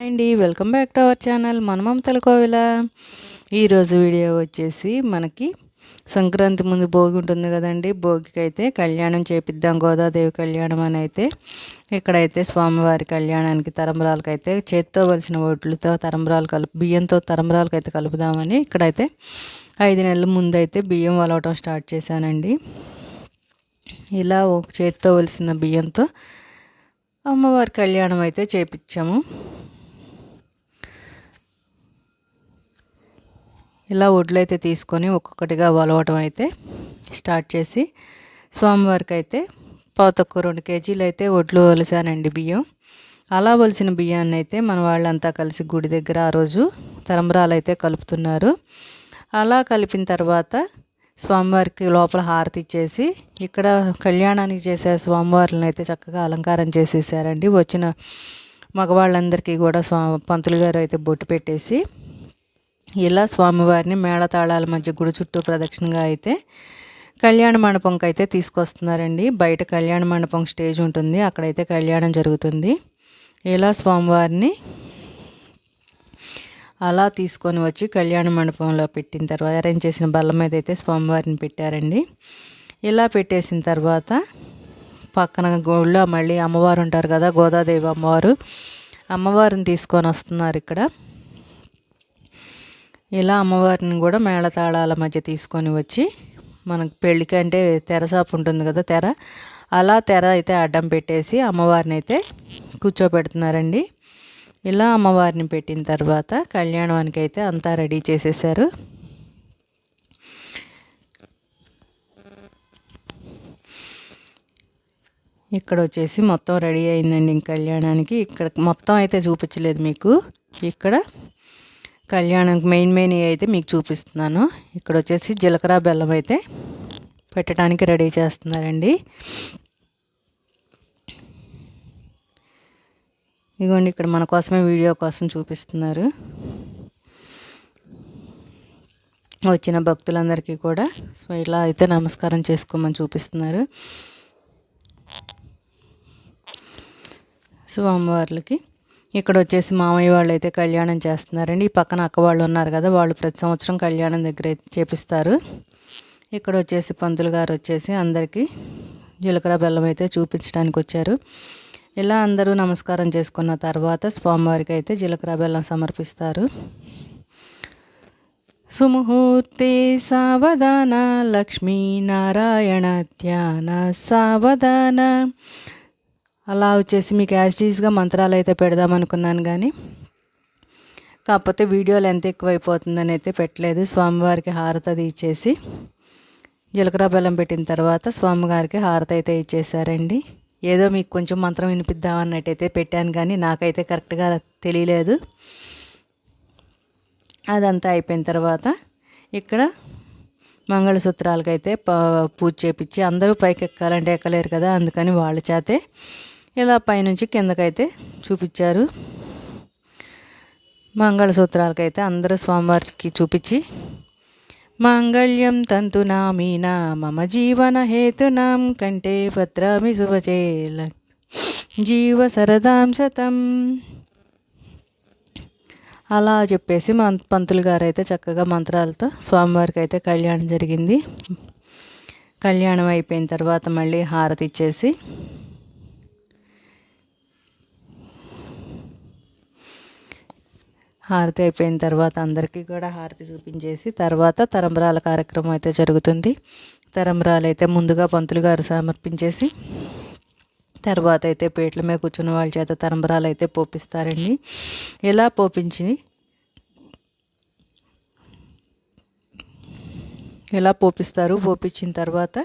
అండి welcome back to our channel మన కోవిల. ఈరోజు వీడియో వచ్చేసి మనకి సంక్రాంతి ముందు భోగి ఉంటుంది కదండి. భోగికి అయితే కళ్యాణం చేపిద్దాం గోదాదేవి కళ్యాణం అని అయితే. ఇక్కడైతే స్వామివారి కళ్యాణానికి తరంబరాలకు అయితే చేత్తో వలసిన ఒడ్లతో తరంబరాలు కలుపు బియ్యంతో తరంబరాలకు అయితే కలుపుదామని ఇక్కడైతే ఐదు నెలల ముందు అయితే బియ్యం వలవటం స్టార్ట్ చేశానండి. ఇలా ఒక చేత్తో వలసిన బియ్యంతో అమ్మవారి కళ్యాణం అయితే చేపించాము ఇలా వడ్లు అయితే తీసుకొని ఒక్కొక్కటిగా వలవటం అయితే స్టార్ట్ చేసి స్వామివారికి అయితే పాతొక్క రెండు కేజీలు అయితే వడ్లు వలిసానండి బియ్యం. అలా వలిసిన బియ్యాన్ని అయితే మన వాళ్ళంతా కలిసి గుడి దగ్గర ఆ రోజు తరంబరాలు అయితే కలుపుతున్నారు. అలా కలిపిన తర్వాత స్వామివారికి లోపల హారతి ఇచ్చేసి ఇక్కడ కళ్యాణానికి చేసే స్వామివారిని అయితే చక్కగా అలంకారం చేసేసారండి. వచ్చిన మగవాళ్ళందరికీ కూడా స్వా పంతులు గారు అయితే బొట్టు పెట్టేసి ఇలా స్వామివారిని మేళతాళాల మధ్య గుడి చుట్టూ ప్రదక్షిణగా అయితే కళ్యాణ మండపంకి అయితే తీసుకొస్తున్నారండి. బయట కళ్యాణ మండపం స్టేజ్ ఉంటుంది. అక్కడైతే కళ్యాణం జరుగుతుంది. ఇలా స్వామివారిని అలా తీసుకొని వచ్చి కళ్యాణ మండపంలో పెట్టిన తర్వాత అరేంజ్ చేసిన బల్ల మీద అయితే స్వామివారిని పెట్టారండి. ఇలా పెట్టేసిన తర్వాత పక్కన గుళ్ళో మళ్ళీ అమ్మవారు ఉంటారు కదా గోదాదేవి అమ్మవారు. అమ్మవారిని తీసుకొని వస్తున్నారు ఇక్కడ. ఇలా అమ్మవారిని కూడా మేళతాళాల మధ్య తీసుకొని వచ్చి మనకు పెళ్ళికి అంటే తెరసాపు ఉంటుంది కదా తెర అలా తెర అయితే అడ్డం పెట్టేసి అమ్మవారిని అయితే కూర్చోబెడుతున్నారండి. ఇలా అమ్మవారిని పెట్టిన తర్వాత కళ్యాణానికి అయితే అంతా రెడీ చేసేసారు. ఇక్కడ వచ్చేసి మొత్తం రెడీ అయిందండి ఇంక కళ్యాణానికి. ఇక్కడ మొత్తం అయితే చూపించలేదు మీకు. ఇక్కడ కళ్యాణం మెయిన్ మెయిన్ అయితే మీకు చూపిస్తున్నాను. ఇక్కడ వచ్చేసి జీలకర్ర బెల్లం అయితే పెట్టడానికి రెడీ చేస్తున్నారండి. ఇదిగోండి ఇక్కడ మన కోసమే వీడియో కోసం చూపిస్తున్నారు. వచ్చిన భక్తులందరికీ కూడా ఇలా అయితే నమస్కారం చేసుకోమని చూపిస్తున్నారు. స్వామివార్లకి ఇక్కడ వచ్చేసి మామయ్య వాళ్ళు అయితే కళ్యాణం చేస్తున్నారండి. ఈ పక్కన అక్క వాళ్ళు ఉన్నారు కదా వాళ్ళు ప్రతి సంవత్సరం కళ్యాణం దగ్గర చేపిస్తారు. ఇక్కడ వచ్చేసి పంతులు గారు వచ్చేసి అందరికీ జీలకర్ర బెల్లం అయితే చూపించడానికి వచ్చారు. ఇలా అందరూ నమస్కారం చేసుకున్న తర్వాత స్వామివారికి అయితే జీలకర్ర బెల్లం సమర్పిస్తారు. సుముహూర్తే సావధాన లక్ష్మీనారాయణ ధ్యాన సావధాన అలా వచ్చేసి మీకు యాజ్టీస్గా మంత్రాలు అయితే పెడదాం అనుకున్నాను కానీ కాకపోతే వీడియోలు ఎంత ఎక్కువైపోతుందని అయితే పెట్టలేదు. స్వామివారికి హారతి అది ఇచ్చేసి జీలకర్ర బెల్లం పెట్టిన తర్వాత స్వామివారికి హారతి అయితే ఇచ్చేసారండి. ఏదో మీకు కొంచెం మంత్రం వినిపిద్దాం అన్నట్టయితే పెట్టాను కానీ నాకైతే కరెక్ట్గా తెలియలేదు. అదంతా అయిపోయిన తర్వాత ఇక్కడ మంగళసూత్రాలకైతే పూజ చేపించి అందరూ పైకి ఎక్కాలంటే ఎక్కలేరు కదా అందుకని వాళ్ళ చేతే ఇలా పైనుంచి కిందకైతే చూపించారు. మంగళసూత్రాలకైతే అందరూ స్వామివారికి చూపించి మాంగళ్యం తంతునా మీనా మమ జీవన హేతునాం కంటే భద్రామి శుభచేల జీవ సరదాం శతం. అలా చెప్పేసి మం పంతులు గారు అయితే చక్కగా మంత్రాలతో స్వామివారికి అయితే కళ్యాణం జరిగింది. కళ్యాణం అయిపోయిన తర్వాత మళ్ళీ హారతి ఇచ్చేసి హారతి అయిపోయిన తర్వాత అందరికీ కూడా హారతి చూపించేసి తర్వాత తరంబరాల కార్యక్రమం అయితే జరుగుతుంది. తరంబరాలు అయితే ముందుగా పంతులు గారు సమర్పించేసి తర్వాత అయితే పేట్ల మీద కూర్చున్న వాళ్ళ చేత తరంబరాలు అయితే పోపిస్తారండి. ఇలా పోపించి ఎలా పోపిస్తారు? పోపించిన తర్వాత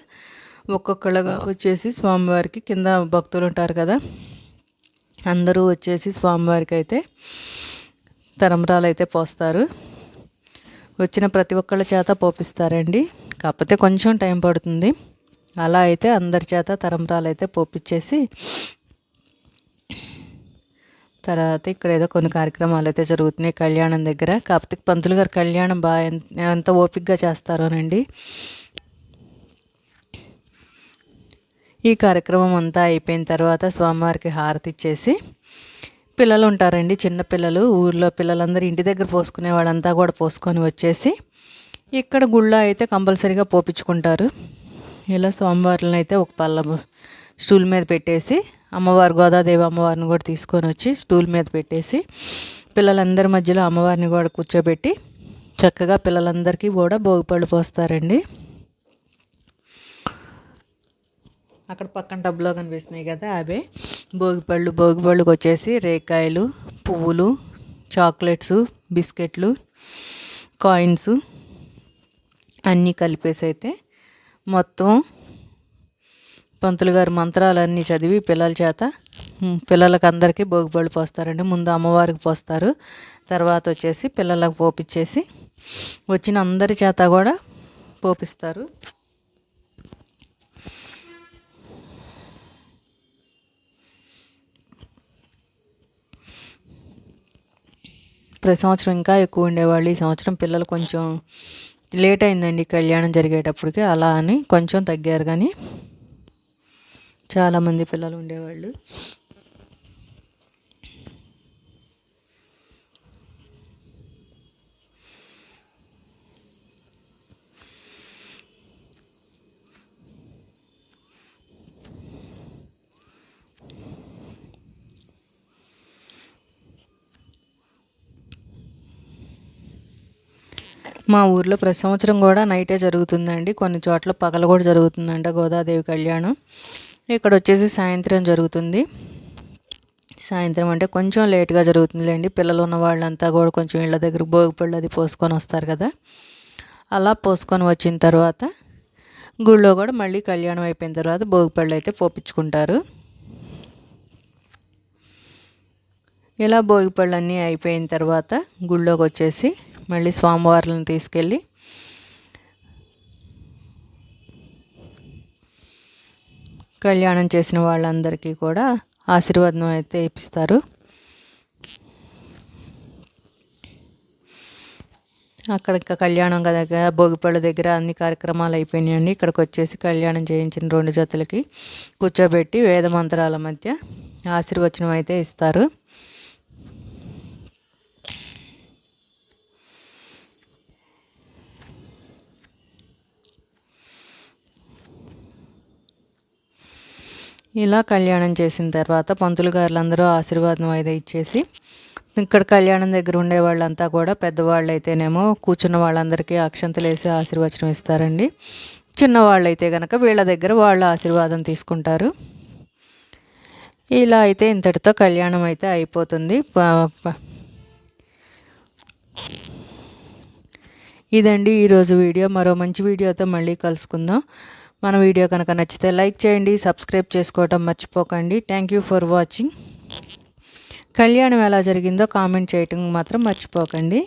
ఒక్కొక్కళ్ళగా వచ్చేసి స్వామివారికి కింద భక్తులు ఉంటారు కదా. అందరూ వచ్చేసి స్వామివారికి అయితే తరంబరాలు అయితే పోస్తారు. వచ్చిన ప్రతి ఒక్కళ్ళ చేత పోపిస్తారండి. కాకపోతే కొంచెం టైం పడుతుంది. అలా అయితే అందరి చేత తరంబరాలు అయితే పోపించేసి తర్వాత ఇక్కడ ఏదో కొన్ని కార్యక్రమాలు అయితే జరుగుతున్నాయి కళ్యాణం దగ్గర. కాకపోతే పంతులు గారు కళ్యాణం బాగా ఎంత ఓపిక్గా చేస్తారోనండి. ఈ కార్యక్రమం అంతా అయిపోయిన తర్వాత స్వామివారికి హారతి ఇచ్చేసి పిల్లలు ఉంటారండి చిన్న పిల్లలు. ఊర్లో పిల్లలందరూ ఇంటి దగ్గర పోసుకునే వాళ్ళంతా కూడా పోసుకొని వచ్చేసి ఇక్కడ గుళ్ళో అయితే కంపల్సరీగా పోపించుకుంటారు ఇలా సోమవారం అయితే ఒక పళ్ళ స్టూల్ మీద పెట్టేసి అమ్మవారు గోదాదేవి అమ్మవారిని కూడా తీసుకొని వచ్చి స్టూల్ మీద పెట్టేసి పిల్లలందరి మధ్యలో అమ్మవారిని కూడా కూర్చోబెట్టి చక్కగా పిల్లలందరికీ కూడా భోగిపళ్ళు పోస్తారండి. అక్కడ పక్కన టబ్లో కనిపిస్తున్నాయి కదా అవే. భోగిపళ్ళు భోగిపళ్ళుకి వచ్చేసి రేకాయలు పువ్వులు చాక్లెట్స్ బిస్కెట్లు కాయిన్స్ అన్నీ కలిపేసి అయితే మొత్తం పంతులు గారు మంత్రాలన్నీ చదివి పిల్లల చేత పిల్లలకి అందరికీ భోగిపళ్ళు పోస్తారండి. ముందు అమ్మవారికి పోస్తారు. తర్వాత వచ్చేసి పిల్లలకు పోపిచ్చేసి వచ్చిన అందరి చేత కూడా పోపిస్తారు. ప్రతి సంవత్సరం ఇంకా ఎక్కువ ఉండేవాళ్ళు. ఈ సంవత్సరం పిల్లలు కొంచెం లేట్ అయిందండి కళ్యాణం జరిగేటప్పటికి. అలా అని కొంచెం తగ్గారు కానీ చాలామంది పిల్లలు ఉండేవాళ్ళు. మా ఊర్లో ప్రతి సంవత్సరం కూడా నైటే జరుగుతుందండి. కొన్ని చోట్ల పగల కూడా జరుగుతుందంట గోదాదేవి కళ్యాణం. ఇక్కడ వచ్చేసి సాయంత్రం జరుగుతుంది. సాయంత్రం అంటే కొంచెం లేట్గా జరుగుతుందిలేండి. పిల్లలు ఉన్న వాళ్ళంతా కూడా కొంచెం ఇళ్ళ దగ్గర భోగిపళ్ళు అది పోసుకొని వస్తారు కదా. అలా పోసుకొని వచ్చిన తర్వాత గుళ్ళో కూడా మళ్ళీ కళ్యాణం అయిపోయిన తర్వాత భోగిపళ్ళు అయితే పోపించుకుంటారు ఇలా భోగిపళ్ళు అన్నీ అయిపోయిన తర్వాత గుళ్ళోకి వచ్చేసి మళ్ళీ స్వామివార్లను తీసుకెళ్ళి కళ్యాణం చేసిన వాళ్ళందరికీ కూడా ఆశీర్వాదం అయితే ఇప్పిస్తారు. అక్కడ ఇంకా కళ్యాణం దగ్గర భోగిపళ్ళ దగ్గర అన్ని కార్యక్రమాలు అయిపోయినాయండి. ఇక్కడికి వచ్చేసి కళ్యాణం చేయించిన రెండు జతలకి కూర్చోబెట్టి వేద మంత్రాల మధ్య ఆశీర్వచనం అయితే ఇస్తారు. ఇలా కళ్యాణం చేసిన తర్వాత పంతులు గారులందరూ ఆశీర్వాదం అయితే ఇచ్చేసి ఇక్కడ కళ్యాణం దగ్గర ఉండే వాళ్ళంతా కూడా పెద్దవాళ్ళు అయితేనేమో కూర్చున్న వాళ్ళందరికీ అక్షంతలు వేసి ఆశీర్వచనం ఇస్తారండి. చిన్నవాళ్ళు అయితే కనుక వీళ్ళ దగ్గర వాళ్ళ ఆశీర్వాదం తీసుకుంటారు. ఇలా అయితే ఇంతటితో కళ్యాణం అయితే అయిపోతుంది. ఇదండి ఈరోజు వీడియో. మరో మంచి వీడియోతో మళ్ళీ కలుసుకుందాం. మన వీడియో కనుక నచ్చితే లైక్ చేయండి సబ్స్క్రైబ్ చేసుకోవటం మర్చిపోకండి. థ్యాంక్ యూ ఫర్ వాచింగ్ కళ్యాణం ఎలా జరిగిందో కామెంట్ చేయటం మాత్రం మర్చిపోకండి.